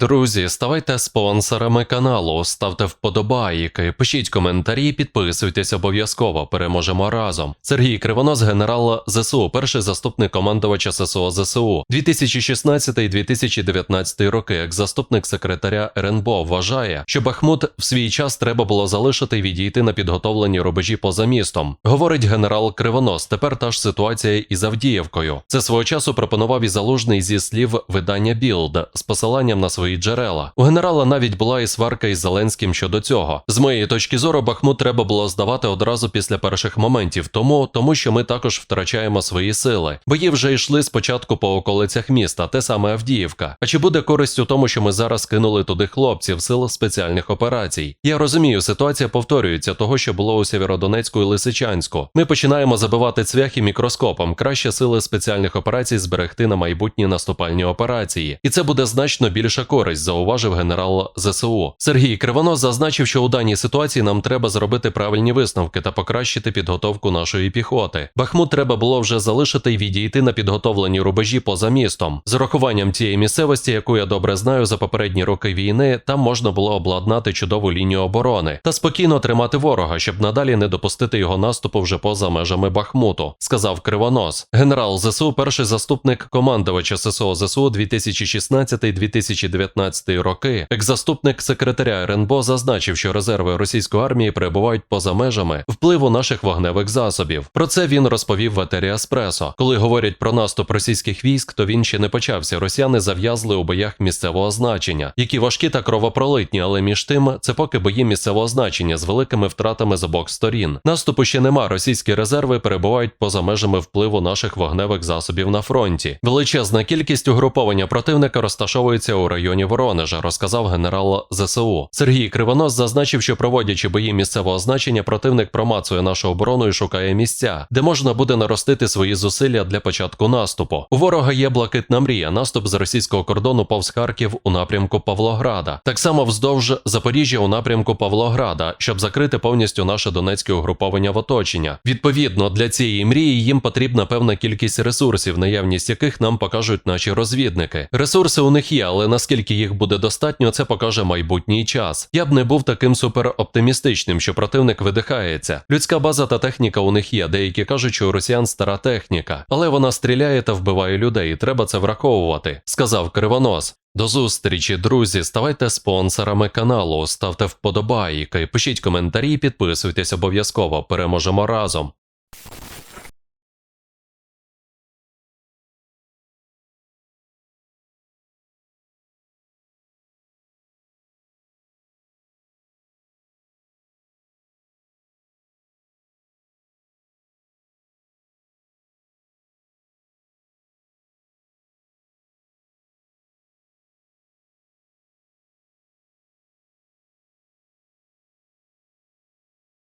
Друзі, ставайте спонсорами каналу, ставте вподобайки, пишіть коментарі, підписуйтесь обов'язково. Переможемо разом. Сергій Кривонос, генерал ЗСУ, перший заступник командувача ССО ЗСУ. 2016-2019 роки, як заступник секретаря РНБО, вважає, що Бахмут в свій час треба було залишити і відійти на підготовлені рубежі поза містом. Говорить генерал Кривонос. Тепер та ж ситуація із Авдіївкою. Це свого часу пропонував і залужний зі слів видання Білд з посиланням на свої джерела. У генерала навіть була і сварка із Зеленським щодо цього. З моєї точки зору, Бахмут треба було здавати одразу після перших моментів, тому, тому що ми також втрачаємо свої сили. Бої вже йшли спочатку по околицях міста, те саме Авдіївка. А чи буде користь у тому, що ми зараз кинули туди хлопців сил спеціальних операцій? Я розумію, ситуація повторюється того, що було у Сєвєродонецьку і Лисичанську. Ми починаємо забивати цвяхи мікроскопом. Краще сили спеціальних операцій зберегти на майбутні наступальні операції, і це буде значно більша користь, зауважив генерал ЗСУ. Сергій Кривонос зазначив, що у даній ситуації нам треба зробити правильні висновки та покращити підготовку нашої піхоти. Бахмут треба було вже залишити і відійти на підготовлені рубежі поза містом. З урахуванням цієї місцевості, яку я добре знаю за попередні роки війни, там можна було обладнати чудову лінію оборони та спокійно тримати ворога, щоб надалі не допустити його наступу вже поза межами Бахмуту, сказав Кривонос. Генерал ЗСУ, перший заступник командувача ССО ЗСУ 2016-2019 роки, екс-заступник секретаря РНБО зазначив, що резерви російської армії перебувають поза межами впливу наших вогневих засобів. Про це він розповів в етері Еспресо. Коли говорять про наступ російських військ, то він ще не почався. Росіяни зав'язли у боях місцевого значення, які важкі та кровопролитні, але між тим це поки бої місцевого значення з великими втратами з обох сторін. Наступу ще нема. Російські резерви перебувають поза межами впливу наших вогневих засобів на фронті. Величезна кількість угруповання противника розташовується у районі Воронежа, розказав генерал ЗСУ. Сергій Кривонос зазначив, що проводячи бої місцевого значення, противник промацує нашу оборону і шукає місця, де можна буде наростити свої зусилля для початку наступу. У ворога є блакитна мрія, наступ з російського кордону повз Харків у напрямку Павлограда. Так само вздовж Запоріжжя у напрямку Павлограда, щоб закрити повністю наше донецьке угруповання в оточення. Відповідно, для цієї мрії їм потрібна певна кількість ресурсів, наявність яких нам покажуть наші розвідники. Ресурси у них є, але наскільки їх буде достатньо, це покаже майбутній час. Я б не був таким супероптимістичним, що противник видихається. Людська база та техніка у них є. Деякі кажуть, що у росіян стара техніка, але вона стріляє та вбиває людей. і Треба це враховувати, сказав Кривонос. До зустрічі, друзі. Ставайте спонсорами каналу, ставте вподобайки, пишіть коментарі, підписуйтесь обов'язково. Переможемо разом.